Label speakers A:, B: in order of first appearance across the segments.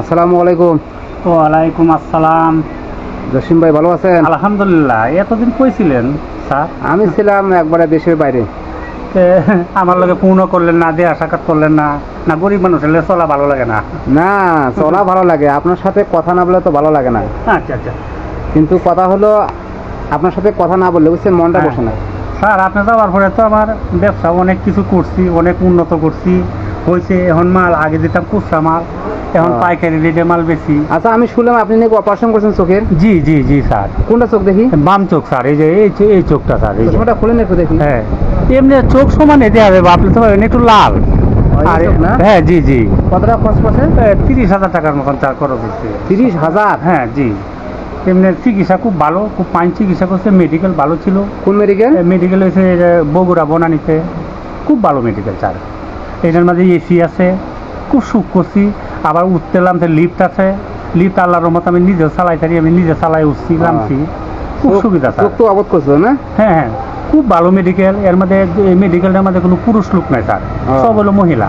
A: আসসালামু আলাইকুম।
B: ওয়ালাইকুম আসসালাম।
A: জসিম ভাই ভালো আছেন?
B: আলহামদুলিল্লাহ। এতদিন কইছিলেন স্যার?
A: আমি ছিলাম একবারে দেশের বাইরে।
B: আমার লগে পূর্ণ করলেন না দেয়া সাক্ষাৎ করলেন না। না গরিব মানুষ হলে চলা ভালো লাগে না।
A: না চলা ভালো লাগে। আপনার সাথে কথা না বলে তো ভালো লাগে না।
B: আচ্ছা আচ্ছা।
A: কিন্তু কথা হলো আপনার সাথে কথা না বললে বুঝছেন মনটা
B: হ্যাঁ।
A: বসে না।
B: স্যার আপনি যাওয়ার পরে তো আমার ব্যবসা অনেক কিছু করছি অনেক উন্নত করছি। হয়েছে এখন মাল আগে দিতাম খুচরা মাল। এখন
A: হ্যাঁ।
B: পাইকারি রেটে মাল বেশি
A: আচ্ছা আমি শুনলাম আপনি নাকি অপারেশন করছেন চোখের?
B: জি জি জি স্যার।
A: কোনটা চোখ দেখি?
B: বাম চোখ স্যার এই যে এই এই চোখটা স্যার এই
A: চোখটা খুলেন একটু দেখি।
B: হ্যাঁ। এমনি চোখ সমান এতে হবে আপনি তো একটু লাল। আর হ্যাঁ জি জি।
A: কতটা খরচ পড়ছে?
B: তিরিশ হাজার টাকার মতন চার খরচ হচ্ছে।
A: তিরিশ হাজার?
B: হ্যাঁ জি। এমনি চিকিৎসা খুব ভালো খুব পাইন চিকিৎসা করছে মেডিকেল ভালো ছিল।
A: কোন মেডিকেল
B: মেডিকেল হয়েছে বগুড়া বনানীতে। খুব ভালো মেডিকেল স্যার। এটার মাঝে এসি আছে। খুব সুখ করছি। আবার উঠতেলাম তো লিফট আছে। লিফট আল্লাহর রহমত আমি নিজে চালাই থাকি আমি নিজে চালাই উঠছি নামছি। খুব সুবিধা স্যার।
A: তো অবধ করছ না?
B: হ্যাঁ হ্যাঁ। খুব ভালো মেডিকেল এর মধ্যে এই মেডিকেলটার মধ্যে কোনো পুরুষ লোক নাই স্যার।
A: হ্যাঁ।
B: সব হলো মহিলা।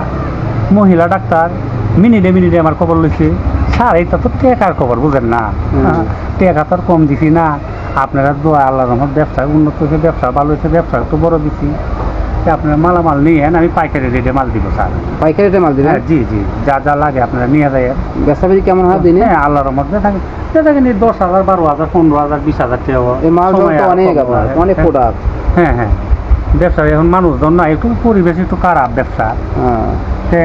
B: মহিলা ডাক্তার। মিনিটে মিনিটে আমার খবর লইছে। স্যার এটা তো টেকার খবর বুঝেন না। হ্যাঁ, টেকা তো আর কম দিছি না। আপনারা দোয়া আল্লাহ রহমত ব্যবসা উন্নত হয়েছে ব্যবসা ভালো হয়েছে ব্যবসা তো বড় দিছি। আপনারা মালামাল নিয়ে আমি পাইকারি রেটে মাল দিব স্যার।
A: পাইকারিতে মাল দিবেন?
B: হ্যাঁ জি জি যা যা লাগে আপনারা নিয়ে যায়।
A: ব্যবসা বাড়ি কেমন হয় দিনে?
B: হ্যাঁ আল্লাহর রহমত থাকে। থাকে নি দশ হাজার বারো হাজার পনেরো হাজার বিশ হাজার টাকা
A: এই মাল অনেক অনেক
B: হ্যাঁ।
A: প্রোডাক্ট
B: হ্যাঁ হ্যাঁ। ব্যবসা এখন মানুষজন না একটু পরিবেশ একটু খারাপ ব্যবসা।
A: হ্যাঁ।
B: সে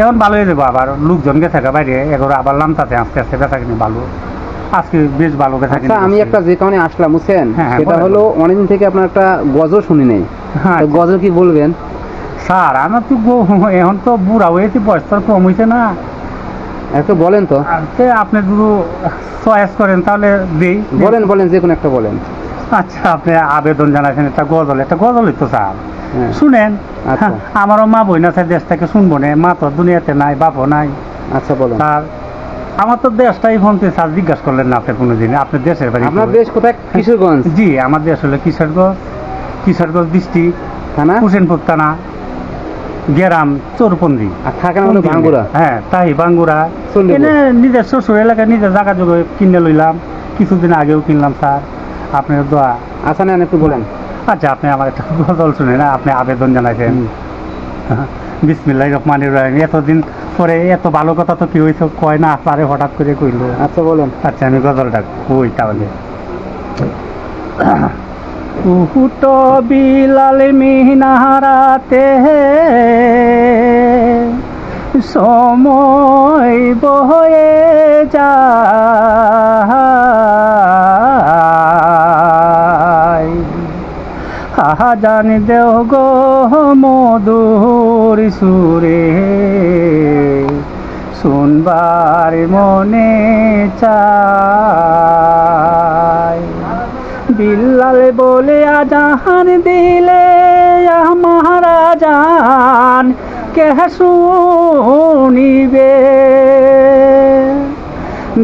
B: এখন ভালো হয়ে যাব আবার লোকজন গে থাকে বাইরে এগুলো আবার লামতাতে আস্তে আস্তে বেচা কিনে ভালো। আজকে বেশ ভালো কিনে
A: আচ্ছা আমি একটা যে কারণে আসলাম বুঝছেন?
B: হ্যাঁ, হ্যাঁ,
A: সেটা হলো অনেকদিন থেকে আপনার একটা গজল শুনি নেই।
B: হ্যাঁ
A: তো গজল কি বলবেন?
B: স্যার আমার তো এখন তো বুড়া হয়েছে তো কম হয়েছে না।
A: একটু বলেন তো।
B: আর আপনি যদি চয়েস করেন তাহলে দিই।
A: বলেন বলেন যে কোনো একটা বলেন।
B: আচ্ছা আপনি আবেদন জানাচ্ছেন একটা গজল। একটা গজলই তো স্যার।
A: হ্যাঁ।
B: শুনেন
A: আচ্ছা।
B: হ্যাঁ, আমারও মা বই না আছে দেশ থেকে শুনব না। মা তো দুনিয়াতে নাই বাপও নাই।
A: আচ্ছা বলেন।
B: আর আমার তো দেশটাই ফোনতে স্যার জিজ্ঞাসা করলেন না আপনি কোনোদিন আপনার দেশের বাড়ি
A: আপনার দেশ কোথায়? কিশোরগঞ্জ।
B: জি আমার দেশ হলো কিশোরগঞ্জ। কিশোরগঞ্জ ডিস্ট্রিক্ট
A: থানা?
B: হুসেনপুর থানা গ্রাম চোরপন্দি।
A: আর থাকেন হলো
B: হ্যাঁ তাই বাঙ্গুরা। এনে নিজের শ্বশুর এলাকায় নিজের জায়গা জোগে কিনে লইলাম। কিছুদিন আগেও কিনলাম স্যার আপনার দোয়া।
A: আচ্ছা নেন একটু বলেন।
B: আচ্ছা আপনি আমার একটা গজল শুনে না আপনি আবেদন জানাইছেন। বিসমিল্লাহ রহমানির রহিম। এতদিন পরে এত ভালো কথা তো কি হয়েছে কয় না পারে হঠাৎ করে কইলো।
A: আচ্ছা বলেন।
B: আচ্ছা আমি গজলটা কই তাহলে? উহুট বিলাল মিনারাতে সময় বয়ে যায়। আহা জানি দেও গো মধুর সুরে। শুনবার মনে চায় বিল্লাল বলে আজাহান দিলে মহারাজান কে শুনিবে?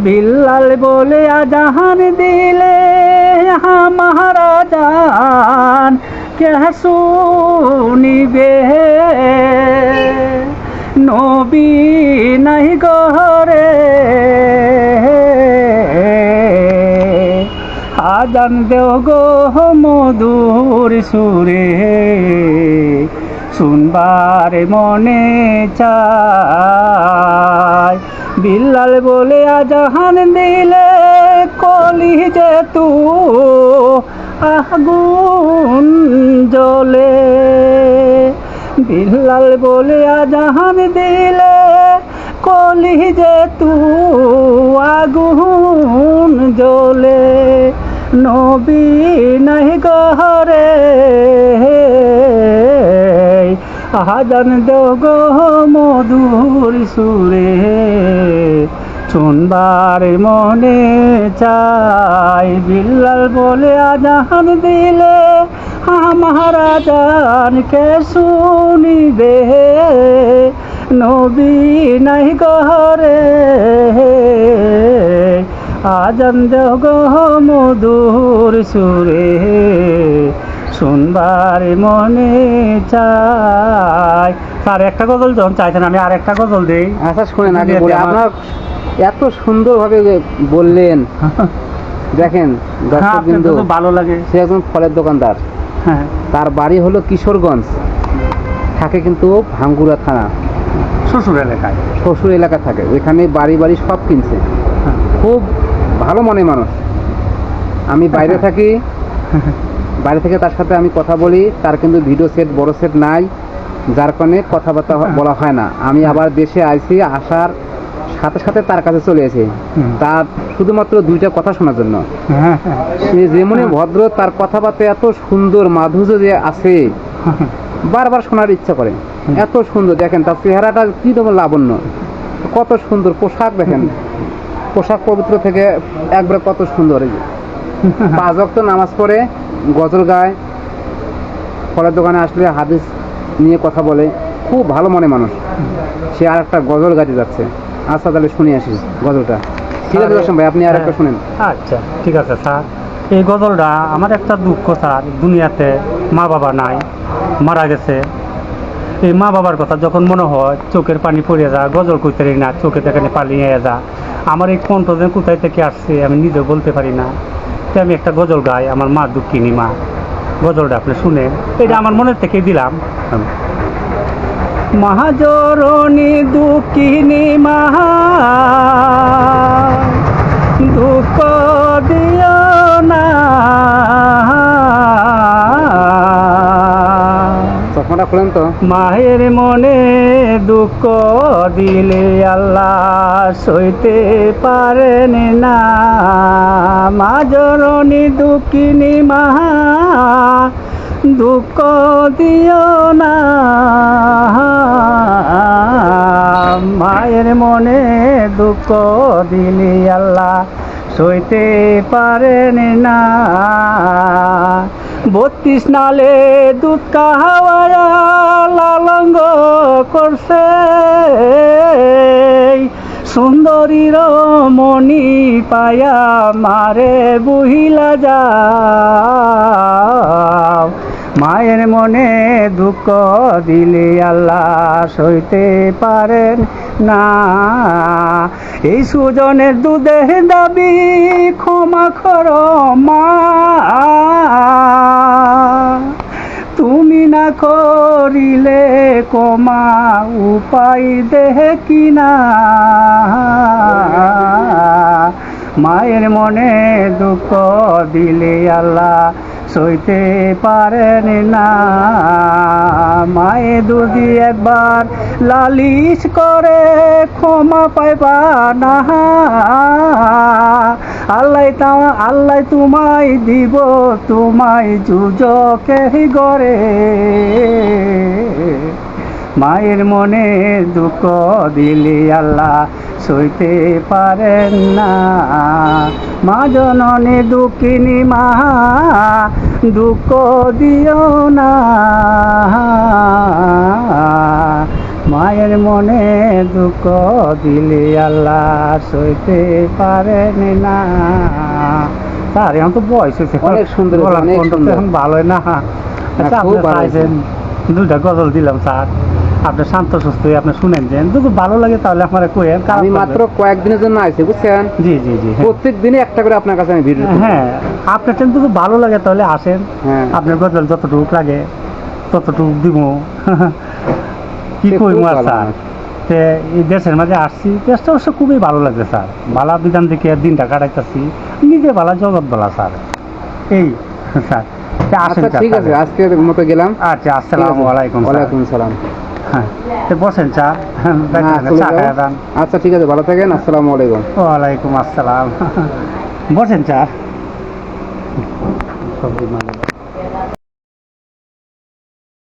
B: বিল্লাল বলে আজাহান দিলে মহারাজান কে শুনিবে নবী নাই গহরে। আজান দেও গো মধুর সুরে। শুনবার মনে চায় বিল্লাল বলে আজাহান দিলে কলি যে তু আগুন জলে বিল্লাল বলে আজাহান দিলে কলি যে তু আগুন জ্বলে। নবী নাই গহরে আহাজান দেও গো মধুর সুরে। শুনবার মনে চাই বিল্লাল বলে আজাহান দিলে মহারাজান কে শুনিবে। নবী নাই গহরে আজান দেও গো মধুর সুরে। শুনবার মনে চাই। আর একটা গজল যখন চাইছেন আমি আর একটা গজল দিই।
A: আচ্ছা শুনেন আগে
B: আমার-
A: আপনার এত সুন্দরভাবে বললেন দেখেন
B: হ্যাঁ
A: দর্শক
B: ভালো লাগে।
A: সে একজন ফলের দোকানদার।
B: হ্যাঁ।
A: তার বাড়ি হলো কিশোরগঞ্জ। থাকে কিন্তু ভাঙ্গুরা থানা।
B: শ্বশুর এলাকায়।
A: শ্বশুর এলাকা থাকে ওইখানে বাড়ি বাড়ি সব কিনছে।
B: হ্যাঁ।
A: খুব ভালো মনে মানুষ। আমি বাইরে থাকি বাইরে থেকে তার সাথে আমি কথা বলি তার কিন্তু ভিডিও সেট বড় সেট নাই যার কারণে কথাবার্তা বলা হয় না। আমি আবার দেশে আইছি আসার সাথে সাথে তার কাছে চলে
B: হুম।
A: তার শুধুমাত্র দুইটা কথা শোনার জন্য।
B: হ্যাঁ হ্যাঁ।
A: সে যেমনি ভদ্র তার কথাবার্তা এত সুন্দর মাধুর্য যে আছে বারবার শোনার ইচ্ছা করে। এত সুন্দর দেখেন তার চেহারাটা কি রকম লাবণ্য। কত সুন্দর পোশাক দেখেন। পোশাক পবিত্র থেকে একবার কত সুন্দর। পাঁচ ওয়াক্ত নামাজ পড়ে গজল গায় ফলের দোকানে আসলে হাদিস নিয়ে কথা বলে। খুব ভালো মনে মানুষ। সে আর একটা গজল গাইতে যাচ্ছে। আচ্ছা তাহলে শুনে আসি গজলটা। ঠিক আছে দর্শন ভাই আপনি আর একটা শুনেন।
B: আচ্ছা ঠিক আছে স্যার। এই গজলটা আমার একটা দুঃখ স্যার দুনিয়াতে মা বাবা নাই মারা গেছে। এই মা বাবার কথা যখন মনে হয় চোখের পানি পড়ে যা গজল কইতে পারি না চোখে দেখানে পালিয়ে যা। আমার এই কণ্ঠ যে কোথায় থেকে আসছে আমি নিজেও বলতে পারি না। তাই আমি একটা গজল গাই আমার মা দুঃখিনী মা। গজলটা আপনি শুনে এটা আমার মনের থেকে দিলাম। মহাজরণী দুঃখিনী মাহা দুঃখ দিও না।
A: চশমাটা খুলেন তো।
B: মায়ের মনে দুঃখ দিলে আল্লাহ সইতে পারেন না। মা জননী দুঃখিনী মা দুঃখ দিও না। মায়ের মনে দুঃখ দিলে আল্লাহ, সইতে পারেন না। বত্রিশ নালে দুধ কাহাওয়া লালঙ্গ করছে। সুন্দরীর মনি পায়া মারে বুহিলা যাও মায়ের মনে দুঃখ দিলে আল্লাহ সইতে পারেন না। এই সুজনের দুধের দাবি ক্ষমা কর মা। তুমি না করিলে কমা উপায় দেহে কিনা। মায়ের মনে দুঃখ দিলে আল্লাহ সইতে পারেন না। মায়ে দুদি একবার লালিশ করে ক্ষমা পাইবা না। আল্লাহ তা আল্লাহ তোমায় দিব, তোমায় যুজকে গরে মায়ের মনে দুঃখ দিলি আল্লাহ সইতে পারেন না। মা জননী দুঃখিনী মা দুঃখ দিও না। মায়ের মনে দুঃখ দিলে আল্লাহ সইতে পারেন না। স্যার এখন তো বয়স হয়েছে।
A: অনেক সুন্দর।
B: এখন ভালোই না? আচ্ছা আপনি
A: ভালো
B: চাইছেন দুইটা গজল দিলাম স্যার। আপনি শান্ত সুস্থ আপনি শুনেন যদি ভালো লাগে তাহলে আমার
A: আমি মাত্র কয়েকদিনের জন্য আইছি বুঝছেন?
B: জি জি জি হ্যাঁ।
A: প্রত্যেক দিনে একটা করে আপনার কাছে আমি ভিডিও
B: হ্যাঁ আপনার ভালো লাগে তাহলে আসেন।
A: হ্যাঁ।
B: আপনার গজল যতটুকু লাগে ততটুকু দিব। কি স্যার। তে এই দেশের মাঝে আসছি দেশটা অবশ্য খুবই ভালো লাগছে স্যার। ভালা বিধান দেখে দিনটা কাটাইতেছি নিজে ভালা জগৎ ভালা স্যার। এই স্যার।
A: আচ্ছা ঠিক আছে। আজকের মতো গেলাম।
B: আচ্ছা আসসালামু আলাইকুম।
A: ওয়ালাইকুম সালাম।
B: বসেন স্যার
A: হ্যাঁ চলে
B: চা
A: যাও।
B: দান।
A: আচ্ছা ঠিক আছে ভালো থাকেন আসসালামু আলাইকুম।
B: ওয়ালাইকুম আসসালাম। বসেন স্যার সবজি